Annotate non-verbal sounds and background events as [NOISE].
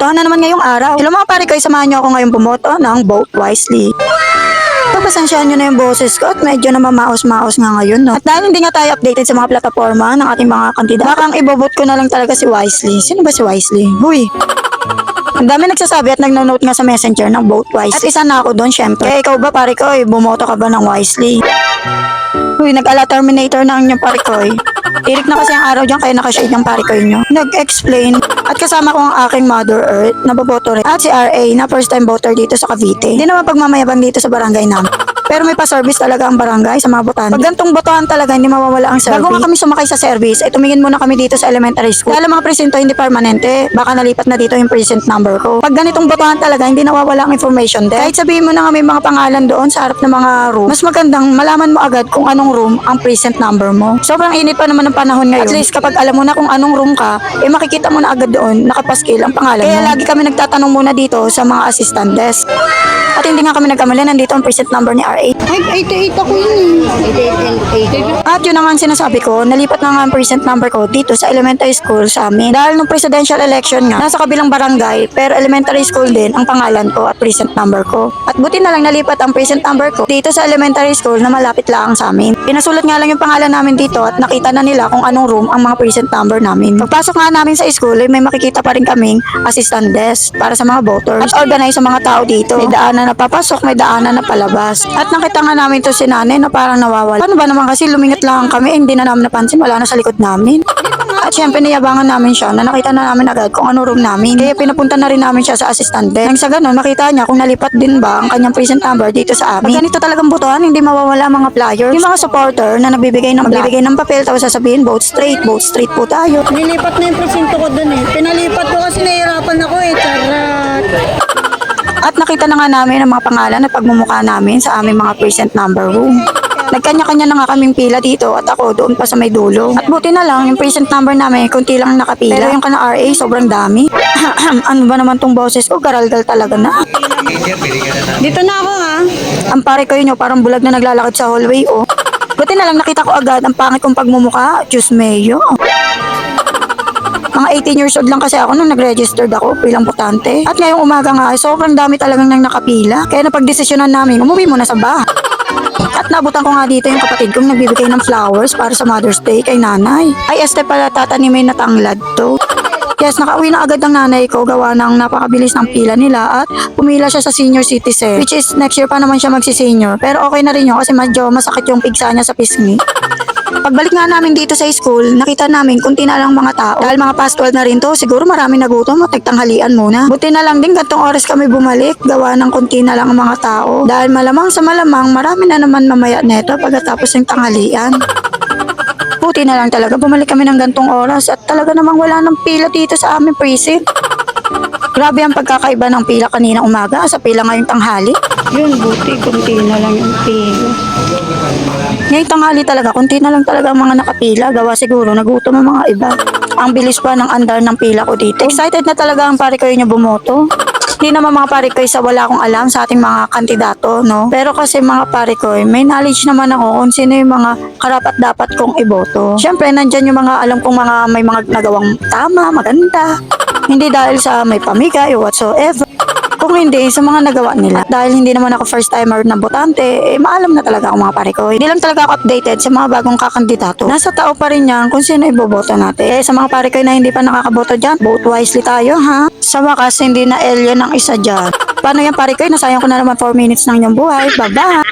bobotohan na naman ngayong araw. Hello mga pare ko, samahan niyo ako ngayong bumoto ng Vote Wisely. Pagpasensyahan nyo na yung boses ko at medyo na mamaos-maos nga ngayon, no? At dahil hindi nga tayo updated sa mga plataforma ng ating mga kandidato, baka ang ibobot ko na lang talaga si Wisely. Sino ba si Wisely? Huy! Ang dami nagsasabi at nagno-note nga sa messenger ng vote wisely. At isa na ako doon, syempre. Kaya ikaw ba, pare ko, eh, bumoto ka ba ng wisely? Uy, nag-ala terminator na ang inyong pare ko, eh. Tirik na kasi ang araw dyan, kaya nakashade ng pare ko nyo. Nag-explain. At kasama ko ang aking Mother Earth, na boboto rin. At si RA, na first time voter dito sa Cavite. Hindi naman pagmamayabang dito sa barangay namin. Pero may pa-service talaga ang barangay sa mga botante. Pag gantong botohan talaga, hindi mawawala ang service. Bago nga kami sumakay sa service, ay tumingin muna kami dito sa elementary school. Dahil ang mga presinto hindi permanente, baka nalipat na dito yung present number ko. Pag ganitong botohan talaga, hindi nawawala ang information din. Kahit sabihin mo na nga may mga pangalan doon sa harap ng mga room, mas magandang malaman mo agad kung anong room ang present number mo. Sobrang init pa naman ng panahon ngayon. At least kapag alam mo na kung anong room ka, eh makikita mo na agad doon nakapaskil ang pangalan Kaya mo. lagi kami nagtatanong muna dito sa mga assistant desk. At hindi nga kami nagkamali, nandito ang present number ni RA. Ay, 88 ako yun eh. 88. At yun na nga ang sinasabi ko, nalipat na nga ang present number ko dito sa elementary school sa amin. Dahil nung presidential election nga, nasa kabilang barangay, pero elementary school din ang pangalan ko at present number ko. At buti na lang nalipat ang present number ko dito sa elementary school na malapit lang sa amin. Pinasulat nga lang yung pangalan namin dito at nakita na nila kung anong room ang mga present number namin. Pagpasok nga namin sa school, eh, may makikita pa rin kaming assistant desk para sa mga voters. At organize sa mga tao dito. May daanan na papasok, may daanan na palabas. At nakita nga namin to si nanay na parang nawawala. Paano ba naman kasi lumingat lang kami, hindi na namin napansin, wala na sa likod namin. At syempre niyabangan namin siya na nakita na namin agad kung ano room namin. Kaya pinapunta na rin namin siya sa assistant desk. Nang sa ganun, makita niya kung nalipat din ba ang kanyang present number dito sa amin. Pag ganito talagang butuan, hindi mawawala mga flyers. Yung mga supporter na nagbibigay ng magbibigay ng papel tapos sasabihin, vote straight, vote straight po tayo. Nilipat na yung presinto ko dun eh. Pinalipat ko kasi nahihirapan ako eh. Charat. At nakita na nga namin ang mga pangalan at pagmumukha namin sa aming mga present number room. Nagkanya-kanya na nga kaming pila dito at ako doon pa sa may dulo. At buti na lang, yung present number namin, kunti lang nakapila. Pero yung kana RA, sobrang dami. [CLEARS THROAT] ano ba naman tong boses ko? Garalgal talaga na. Dito na ako ha. Ang pare yun, oh, parang bulag na naglalakad sa hallway, oh. Buti na lang nakita ko agad ang pangit kong pagmumukha. Diyos mayo. Mga 18 years old lang kasi ako nung nag-registered ako bilang botante. At ngayong umaga nga, sobrang dami talagang nang nakapila. Kaya napagdesisyonan namin, umuwi muna sa bahay. At nabutan ko nga dito yung kapatid kong nagbibigay ng flowers para sa Mother's Day kay nanay. Ay, este pala tatanimin na tanglad to. Yes, nakauwi na agad ang nanay ko gawa ng napakabilis ng pila nila at pumila siya sa senior citizen which is next year pa naman siya magsi-senior. Pero okay na rin yun kasi medyo masakit yung pigsa niya sa pisngi. Pagbalik nga namin dito sa school, nakita namin kunti na lang mga tao. Dahil mga past 12 na rin to, siguro marami nagutom at nagtanghalian muna. Buti na lang din gantong oras kami bumalik, gawa ng kunti na lang ang mga tao. Dahil malamang sa malamang, marami na naman mamaya neto pagkatapos ng tanghalian. Buti na lang talaga bumalik kami ng gantong oras at talaga namang wala ng pila dito sa aming precinct. Grabe ang pagkakaiba ng pila kanina umaga sa pila ngayong tanghali. Yun, buti. Kunti na lang yung pila. Ngayong tanghali talaga, kunti na lang talaga ang mga nakapila. Gawa siguro, nagutom ang mga iba. Ang bilis pa ng andar ng pila ko dito. Excited na talaga ang pare ko niya bumoto. Hindi naman mga pare ko sa wala akong alam sa ating mga kandidato, no? Pero kasi mga pare ko, may knowledge naman ako kung sino yung mga karapat dapat kong iboto. Siyempre, nandyan yung mga alam kong mga may mga nagawang tama, maganda. Hindi dahil sa may pamigay o whatsoever. Kung hindi, sa mga nagawa nila. Dahil hindi naman ako first timer na botante, eh maalam na talaga ako mga pare ko. Hindi lang talaga ako updated sa mga bagong kakandidato. Nasa tao pa rin yan kung sino iboboto natin. Eh, sa mga pare ko na hindi pa nakakaboto dyan, vote wisely tayo ha. Sa wakas, hindi na alien ang isa dyan. [LAUGHS] Paano yan pare ko? Nasayang ko na naman 4 minutes ng inyong buhay. Bye-bye!